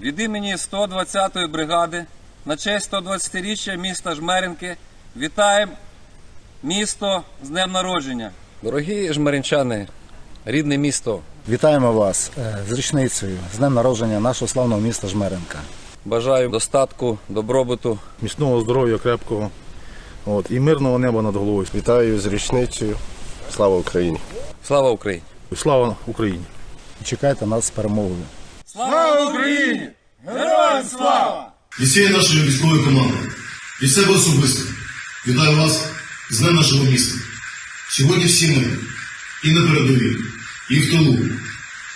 Від імені 120-ї бригади на честь 120-річчя міста Жмеринки вітаємо місто з днем народження. Дорогі жмеринчани, рідне місто, Вітаємо вас е, з річницею, з днем народження нашого славного міста Жмеренка. бажаю достатку, добробуту. міцного здоров'я крепкого от, і мирного неба над головою. Вітаю з річницею. Слава Україні! Слава Україні! Слава Україні! Чекайте нас з перемогою. Слава Україні! Героям слава! від всієї нашої військової команди, від себе особисто. Вітаю вас з Днем нашого міста. Сьогодні всі ми і на передовій, і в тилу,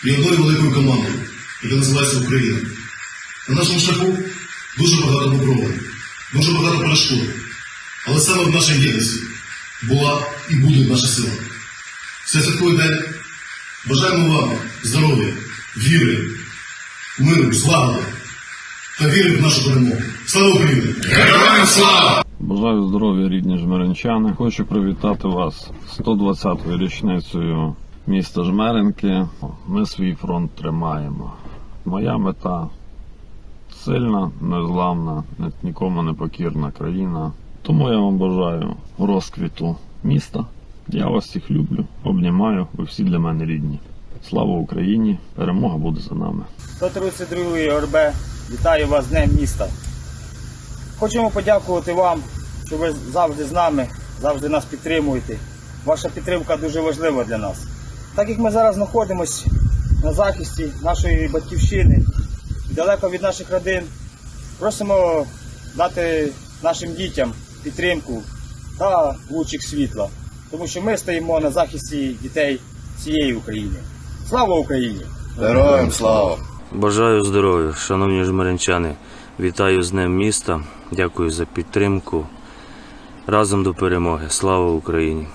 і одною великою командою, яка називається Україна. На нашому шляху дуже багато випробувань, дуже багато перешкод. Але саме в нашій єдності була і буде наша сила. Це святковий день. Бажаємо вам здоров'я, віри, миру, злагоди та віри в нашу перемогу. Слава Україні! Героям слава! Бажаю здоров'я, рідні жмеринчани. Хочу привітати вас 120-ю річницею міста Жмеринки. Ми свій фронт тримаємо. Моя мета сильна, незламна, нікому не покірна країна. Тому я вам бажаю розквіту міста. Я вас всіх люблю, обнімаю, ви всі для мене рідні. Слава Україні! Перемога буде за нами. 132 ОРБ вітаю вас з Днем міста. Хочемо подякувати вам, що ви завжди з нами, завжди нас підтримуєте. Ваша підтримка дуже важлива для нас. Так як ми зараз знаходимося на захисті нашої батьківщини, далеко від наших родин, просимо дати нашим дітям підтримку та лучик світла, тому що ми стоїмо на захисті дітей всієї України. Слава Україні! Героям слава! Бажаю здоров'я, шановні жмеринчани. Вітаю з Днем міста. Дякую за підтримку. Разом до перемоги. Слава Україні!